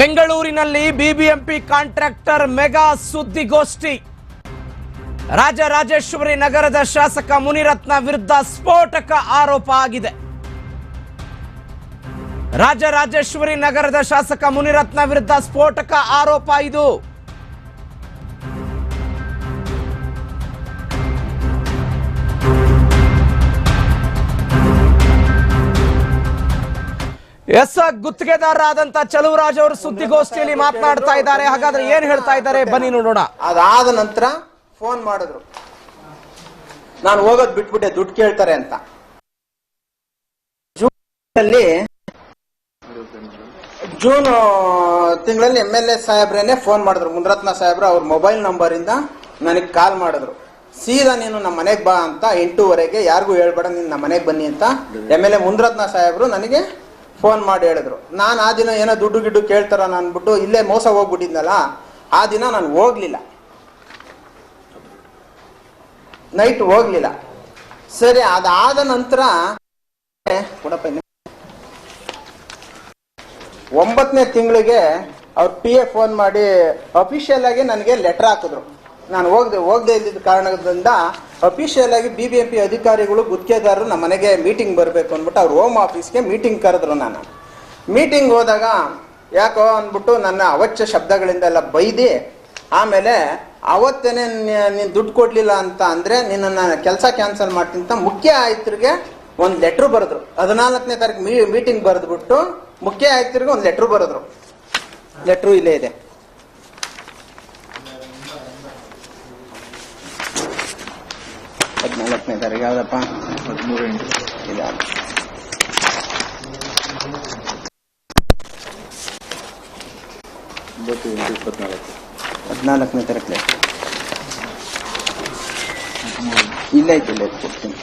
ಬೆಂಗಳೂರಿನಲ್ಲಿ BBMP contractor mega ಸುದ್ದಿಗೋಷ್ಠಿ. ರಾಜರಾಜೇಶ್ವರಿ ನಗರದ ಶಾಸಕ ಮುನಿರತ್ನ ವಿರುದ್ಧ ಸ್ಫೋಟಕ ಆರೋಪ ಆಗಿದೆ. ರಾಜರಾಜೇಶ್ವರಿ ನಗರದ ಶಾಸಕ ಮುನಿರತ್ನ ವಿರುದ್ಧ ಸ್ಫೋಟಕ ಆರೋಪ ಇದು. ಎಸ್ ಗುತ್ತಿಗೆದಾರರಾದಂತ ಚಲುವರಾಜ್ ಅವರು ಸುದ್ದಿಗೋಷ್ಠಿಯಲ್ಲಿ ಮಾತನಾಡ್ತಾ ಇದ್ದಾರೆ. ಹಾಗಾದ್ರೆ ಏನ್ ಹೇಳ್ತಾ ಇದ್ದಾರೆ? ಬನ್ನಿ ನೋಡೋಣ. ಅದಾದ ನಂತರ ಫೋನ್ ಮಾಡಿದ್ರು. ನಾನು ಹೋಗೋದ್ ಬಿಟ್ಬಿಟ್ಟೆ ದುಡ್ಡು ಕೇಳ್ತಾರೆ ಅಂತ. ಜೂನ್ ಜೂನ್ ತಿಂಗಳಲ್ಲಿ ಎಂ ಎಲ್ ಎ ಸಾಹೇಬ್ರೇನೆ ಫೋನ್ ಮಾಡಿದ್ರು. ಮುಂದ್ರತ್ನ ಸಾಹೇಬ್ರು ಅವ್ರ ಮೊಬೈಲ್ ನಂಬರ್ ಇಂದ ನನಗೆ ಕಾಲ್ ಮಾಡಿದ್ರು. ಸೀದಾ ನೀನು ನಮ್ಮ ಮನೆಗೆ ಬಾ ಅಂತ ಎಂಟೂವರೆಗೆ ಯಾರಿಗೂ ಹೇಳ್ಬೇಡ ನೀನು ನಮ್ಮ ಮನೆಗೆ ಬನ್ನಿ ಅಂತ. ಎಂ ಎಲ್ ಎ ಮುನ್ರತ್ನ ಸಾಹೇಬ್ರು ನನಗೆ ಫೋನ್ ಮಾಡಿ ಹೇಳಿದ್ರು. ನಾನು ಆ ದಿನ ಏನೋ ದುಡ್ಡು ಗಿಡ್ಡು ಕೇಳ್ತಾರ ಅಂದ್ಬಿಟ್ಟು ಇಲ್ಲೇ ಮೋಸ ಹೋಗ್ಬಿಟ್ಟಿದ್ನಲ್ಲ, ಆ ದಿನ ನಾನು ಹೋಗ್ಲಿಲ್ಲ. ನೈಟ್ ಹೋಗ್ಲಿಲ್ಲ. ಸರಿ, ಅದಾದ ನಂತರ ಒಂಬತ್ತನೇ ತಿಂಗಳಿಗೆ ಅವ್ರ ಪಿ ಎ ಫೋನ್ ಮಾಡಿ ಅಫಿಷಿಯಲ್ ಆಗಿ ನನಗೆ ಲೆಟರ್ ಹಾಕಿದ್ರು. ನಾನು ಹೋಗ್ದೆ, ಹೋಗದೆ ಇದ್ದಿದ್ದ ಕಾರಣದಿಂದ ಅಫಿಷಿಯಲ್ ಆಗಿ ಬಿ ಬಿ ಎಂ ಪಿ ಅಧಿಕಾರಿಗಳು, ಗುತ್ತಿಗೆದಾರರು ನಮ್ಮ ಮನೆಗೆ ಮೀಟಿಂಗ್ ಬರಬೇಕು ಅಂದ್ಬಿಟ್ಟು ಅವ್ರು ಹೋಮ್ ಆಫೀಸ್ಗೆ ಮೀಟಿಂಗ್ ಕರೆದ್ರು ನಾನು. ಮೀಟಿಂಗ್ ಹೋದಾಗ ಯಾಕೋ ಅಂದ್ಬಿಟ್ಟು ನನ್ನ ಅವಚ್ಯ ಶಬ್ದಗಳಿಂದೆಲ್ಲ ಬೈದಿ, ಆಮೇಲೆ ಅವತ್ತೇನೆ ನೀನು ದುಡ್ಡು ಕೊಡ್ಲಿಲ್ಲ ಅಂತ ಅಂದರೆ ನಿನ್ನನ್ನು ಕೆಲಸ ಕ್ಯಾನ್ಸಲ್ ಮಾಡ್ತೀನಿ ಅಂತ ಮುಖ್ಯ ಆಯುಕ್ತರಿಗೆ ಒಂದು ಲೆಟ್ರ್ ಬರೆದ್ರು. ಹದಿನಾಲ್ಕನೇ ತಾರೀಕು ಮೀಟಿಂಗ್ ಬರೆದ್ಬಿಟ್ಟು ಮುಖ್ಯ ಆಯುಕ್ತರಿಗೆ ಒಂದು ಲೆಟ್ರ್ ಬರೆದ್ರು. ಲೆಟ್ರು ಇಲ್ಲೇ ಇದೆ. ಹದಿನಾಲ್ಕನೇ ತಾರೀಕು ಯಾವ್ದಪ್ಪ? ಇಲ್ಲ ಹದಿನಾಲ್ಕನೇ ತಾರೀಕು ಇಲ್ಲ ಐತೆ ಇಲ್ಲ ಕೊಡ್ತೀನಿ.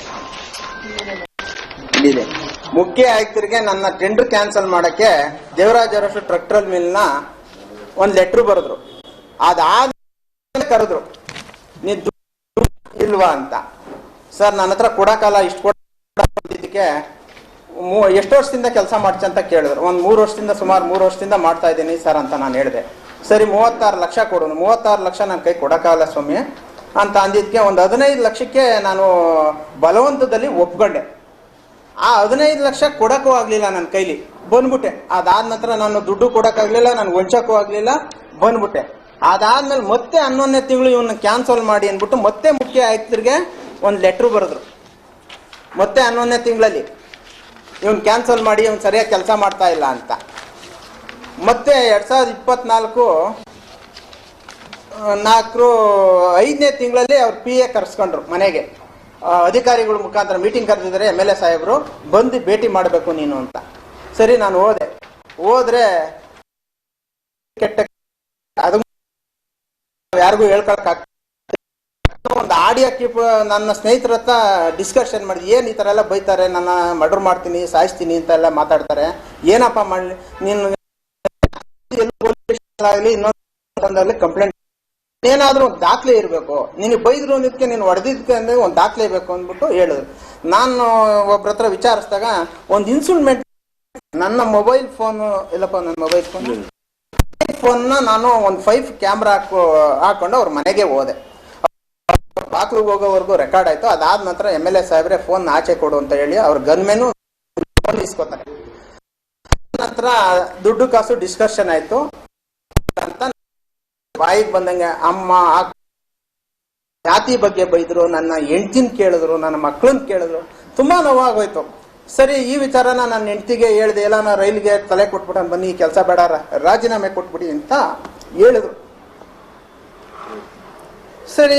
ಇಲ್ಲಿದೆ ಮುಖ್ಯ ಆಯುಕ್ತರಿಗೆ ನನ್ನ ಟೆಂಡರ್ ಕ್ಯಾನ್ಸಲ್ ಮಾಡಕ್ಕೆ ದೇವರಾಜ ಅರಸು ಟ್ರಕ್ಟರ್ ಮಿಲ್ನ ಒಂದು ಲೆಟ್ರ್ ಬರೆದ್ರು. ಅದಾದ ಕರೆದ್ರು. ನೀ ಇಲ್ವಾ ಅಂತ. ಸರ್, ನನ್ನ ಹತ್ರ ಕೊಡೋಕ್ಕಲ್ಲ ಇಷ್ಟು ಕೊಡಕ್ಕೆ ಎಷ್ಟು ವರ್ಷದಿಂದ ಕೆಲಸ ಮಾಡ್ತಿ ಅಂತ ಕೇಳಿದ್ರು. ಒಂದು ಮೂರು ವರ್ಷದಿಂದ ಸುಮಾರು ಮೂರು ವರ್ಷದಿಂದ ಮಾಡ್ತಾ ಇದ್ದೀನಿ ಸರ್ ಅಂತ ನಾನು ಹೇಳಿದೆ. ಸರಿ, ಮೂವತ್ತಾರು ಲಕ್ಷ ಕೊಡೋನು. ಮೂವತ್ತಾರು ಲಕ್ಷ ನನ್ನ ಕೈ ಕೊಡೋಕ್ಕಾಗಲ್ಲ ಸ್ವಾಮಿ ಅಂತ ಅಂದಿದ್ದಕ್ಕೆ, ಒಂದು ಹದಿನೈದು ಲಕ್ಷಕ್ಕೆ ನಾನು ಬಲವಂತದಲ್ಲಿ ಒಪ್ಕೊಂಡೆ. ಆ ಹದಿನೈದು ಲಕ್ಷ ಕೊಡೋಕ್ಕೂ ಆಗಲಿಲ್ಲ ನನ್ನ ಕೈಲಿ. ಬಂದ್ಬಿಟ್ಟೆ. ಅದಾದ ನಂತರ ನಾನು ದುಡ್ಡು ಕೊಡೋಕ್ಕಾಗಲಿಲ್ಲ ನಾನು ವಂಚಕ್ಕೂ ಆಗಲಿಲ್ಲ, ಬಂದ್ಬಿಟ್ಟೆ. ಅದಾದ್ಮೇಲೆ ಮತ್ತೆ ಹನ್ನೊಂದನೇ ತಿಂಗಳು ಇವನ್ನ ಕ್ಯಾನ್ಸಲ್ ಮಾಡಿ ಅಂದ್ಬಿಟ್ಟು ಮತ್ತೆ ಮುಖ್ಯ ಆಯುಕ್ತರಿಗೆ ಒಂದು ಲೆಟ್ರ್ ಬರೆದ್ರು. ಮತ್ತೆ ಹನ್ನೊಂದನೇ ತಿಂಗಳಲ್ಲಿ, ಇವನ್ ಕ್ಯಾನ್ಸಲ್ ಮಾಡಿ, ಇವನ್ ಸರಿಯಾಗಿ ಕೆಲಸ ಮಾಡ್ತಾ ಇಲ್ಲ ಅಂತ. ಮತ್ತೆ ಎರಡ್ ಸಾವಿರದ ಇಪ್ಪತ್ನಾಲ್ಕು ನಾಲ್ಕು, ಐದನೇ ತಿಂಗಳಲ್ಲಿ ಅವ್ರು ಪಿ ಎ ಕರ್ಸ್ಕೊಂಡ್ರು ಮನೆಗೆ. ಅಧಿಕಾರಿಗಳ ಮುಖಾಂತರ ಮೀಟಿಂಗ್ ಕರೆದಿದ್ದಾರೆ ಎಂ ಎಲ್ ಎ ಸಾಹೇಬರು. ಬಂದು ಭೇಟಿ ಮಾಡಬೇಕು ನೀನು ಅಂತ. ಸರಿ, ನಾನು ಹೋದೆ. ಹೋದ್ರೆ ಕೆಟ್ಟ ಅದು ಯಾರಿಗೂ ಹೇಳ್ಕೊಳಕ್ ಆಡಿಯೋ ಕ್ಲಿಪ್ ನನ್ನ ಸ್ನೇಹಿತರ ಹತ್ರ ಡಿಸ್ಕಷನ್ ಮಾಡಿದ್ವಿ. ಏನು ಈ ಥರ ಎಲ್ಲ ಬೈತಾರೆ? ನನ್ನ ಮರ್ಡರ್ ಮಾಡ್ತೀನಿ ಸಾಯಿಸ್ತೀನಿ ಅಂತ ಎಲ್ಲ ಮಾತಾಡ್ತಾರೆ. ಏನಪ್ಪ ಮಾಡಲಿ ನೀನು ಆಗಲಿ ಇನ್ನೊಂದು ಕಂಪ್ಲೇಂಟ್ ಏನಾದರೂ ಒಂದು ದಾಖಲೆ ಇರಬೇಕು. ನಿನಗೆ ಬೈದ್ರು ಅನ್ನೋದಕ್ಕೆ ನೀನು ಹೊಡೆದಿದ್ದಕ್ಕೆ ಅಂದರೆ ಒಂದು ದಾಖಲೆ ಬೇಕು ಅಂದ್ಬಿಟ್ಟು ಹೇಳಿದ್ರು. ನಾನು ಒಬ್ಬರ ಹತ್ರ ವಿಚಾರಿಸಿದಾಗ ಒಂದು ಇನ್ಸ್ಟ್ರೂಮೆಂಟ್ ನನ್ನ ಮೊಬೈಲ್ ಫೋನು ಇಲ್ಲಪ್ಪ ನನ್ನ ಮೊಬೈಲ್ ಫೋನ್ ಫೋನ್ನ ನಾನು ಒಂದು ಫೈವ್ ಕ್ಯಾಮ್ರಾ ಹಾಕೋ ಹಾಕೊಂಡು ಅವ್ರ ಮನೆಗೆ ಹೋದೆ. ಬಾಕ್ಲಿಗೆ ಹೋಗೋವರೆಗೂ ರೆಕಾರ್ಡ್ ಆಯ್ತು. ಅದಾದ ನಂತರ ಎಂ ಎಲ್ ಎ ಸಾಹೇಬ್ರೆ ಫೋನ್ ಆಚೆ ಕೊಡು ಅಂತ ಹೇಳಿ ಅವ್ರ ಗನ್ಮೇನು ಫೋನ್ ಇಸ್ಕೊತಾರೆ. ನಂತರ ದುಡ್ಡು ಕಾಸು ಡಿಸ್ಕಷನ್ ಆಯ್ತು. ಅಂತ ಬಾಯಿಗೆ ಬಂದಂಗೆ, ಅಮ್ಮ ಜಾತಿ ಬಗ್ಗೆ ಬೈದ್ರು, ನನ್ನ ಹೆಂಡ್ತಿನ ಕೇಳಿದ್ರು, ನನ್ನ ಮಕ್ಕಳನ್ನ ಕೇಳಿದ್ರು. ತುಂಬಾ ನೋವಾಗೋಯ್ತು. ಸರಿ, ಈ ವಿಚಾರನ ನನ್ನ ಹೆಂಡ್ತಿಗೆ ಹೇಳ್ದೆ ಎಲ್ಲ ನಾ ರೈಲ್ಗೆ ತಲೆ ಕೊಟ್ಬಿಟ್ಟು ಬನ್ನಿ, ಕೆಲಸ ಬೇಡ ರಾಜೀನಾಮೆ ಕೊಟ್ಬಿಡಿ ಅಂತ ಹೇಳಿದ್ರು. ಸರಿ